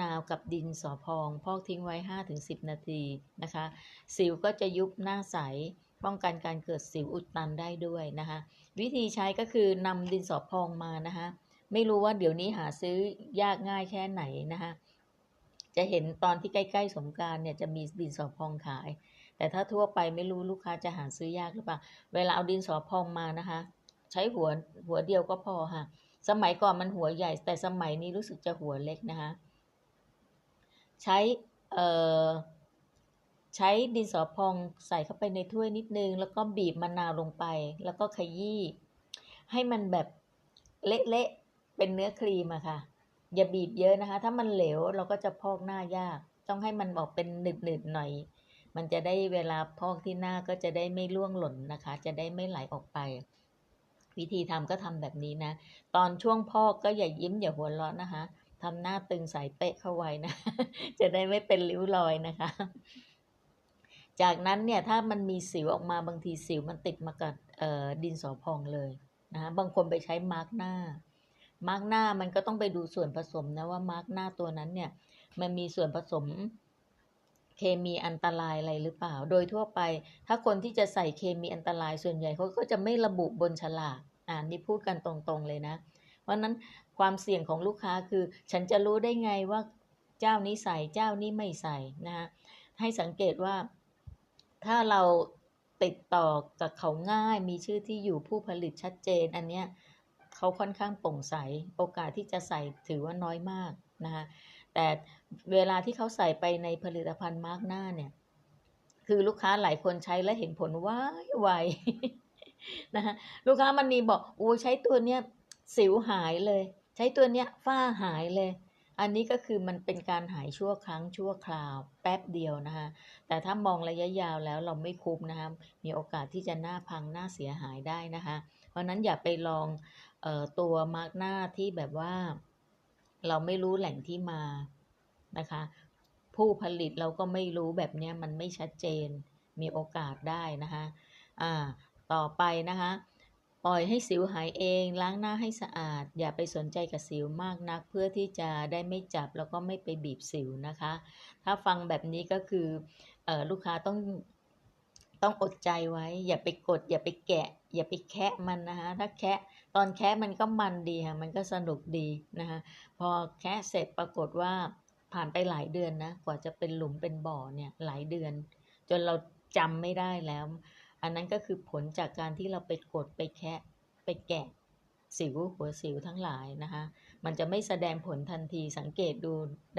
นาวกับดินสอพอง พอกทิ้งไว้ 5-10 นาทีนะคะ สิวก็จะยุบหน้าใส ป้องกันการเกิดสิวอุดตันได้ด้วยนะคะ วิธีใช้ก็คือนำดินสอพองมานะคะ ไม่รู้ว่าเดี๋ยวนี้หาซื้อยากง่ายแค่ไหนนะคะ จะเห็นตอนที่ใกล้ๆสงการเนี่ยจะมีดินสอพองขาย แต่ถ้าทั่วไปไม่รู้ลูกค้าจะหาซื้อยากหรือเปล่า เวลาเอาดินสอพองมานะคะ ใช้หัวหัวเดียวก็พอค่ะ สมัยก่อนมันหัวใหญ่ แต่สมัยนี้รู้สึกจะหัวเล็กนะคะ ใช้เอ่อใช้ดินสอพองใส่เข้าไปในถ้วยนิดนึง แล้วก็บีบมะนาวลงไป แล้วก็ขยี้ให้มันแบบเละๆเป็นเนื้อครีมอะค่ะ อย่าบีบเยอะนะคะ ถ้ามันเหลวเราก็จะพอกหน้ายาก ต้องให้มันออกเป็นหนึบๆหน่อย มันจะได้เวลาพอกที่หน้าก็จะได้ไม่ร่วงหล่นนะคะ จะได้ไม่ไหลออกไป วิธีทำก็ทำแบบนี้นะ ตอนช่วงพอกก็อย่ายิ้มอย่าหัวเราะนะคะ ทำหน้าตึงใสเป๊ะเข้าไว้นะ จะได้ไม่เป็นริ้วรอยนะคะ จากนั้นเนี่ยถ้ามันมีสิวออกมาบางทีสิวมันติดมากับดินสอพองเลยนะคะบางคนไปใช้มาร์กหน้า มาร์กหน้ามันก็ต้องไปดูส่วนผสมนะว่ามาร์กหน้าตัวนั้นเนี่ย มันมีส่วนผสมเคมีอันตรายอะไรหรือเปล่า โดยทั่วไป ถ้าคนที่จะใส่เคมีอันตรายส่วนใหญ่เขาก็จะไม่ระบุบนฉลากอ่านี่พูดกันตรงๆเลยนะเราะนั้นความเสี่ยงของลูกค้าคือ ฉันจะรู้ได้ไงว่าเจ้านี้ใส่เจ้านี้ไม่ใส่นะคะให้สังเกตว่าถ้าเราติดต่อกับเขาง่ายมีชื่อที่อยู่ผู้ผลิตชัดเจน อันเนี้ยเขาค่อนข้างโปร่งใส โอกาสที่จะใส่ถือว่าน้อยมากนะคะแต่เวลาที่เขาใส่ไปในผลิตภัณฑ์มาร์กหน้าเนี่ย คือลูกค้าหลายคนใช้และเห็นผลวาไวนะคะลูกค้ามันนีบอกโอ้ใช้ตัวเนี้ย สิวหายเลย ใช้ตัวเนี้ยฝ้าหายเลย อันนี้ก็คือมันเป็นการหายชั่วครั้งชั่วคราว แป๊บเดียวนะคะ แต่ถ้ามองระยะยาวแล้วเราไม่คุ้มนะคะ มีโอกาสที่จะหน้าพังหน้าเสียหายได้นะคะ เพราะนั้นอย่าไปลองออตัวมาร์กหน้าที่แบบว่า เราไม่รู้แหล่งที่มานะคะ ผู้ผลิตเราก็ไม่รู้แบบเนี้ยมันไม่ชัดเจน มีโอกาสได้นะคะ อ่า ต่อไปนะคะ ปล่อยให้สิวหายเอง ล้างหน้าให้สะอาด อย่าไปสนใจกับสิวมากนัก เพื่อที่จะได้ไม่จับแล้วก็ไม่ไปบีบสิวนะคะ ถ้าฟังแบบนี้ก็คือออลูกค้าต้องต้องอดใจไว้ อย่าไปกด อย่าไปแกะ อย่าไปแคะมันนะคะถ้าแคะตอนแคะมันก็มันดีค่ะมันก็สนุกดีนะคะพอแคะเสร็จปรากฏว่าผ่านไปหลายเดือนนะกว่าจะเป็นหลุมเป็นบ่อเนี่ยหลายเดือน จนเราจำไม่ได้แล้ว อันนั้นก็คือผลจากการที่เราไปกดไปแคะไปแกะสิวหัวสิวทั้งหลายนะคะ มันจะไม่แสดงผลทันทีสังเกตดูได้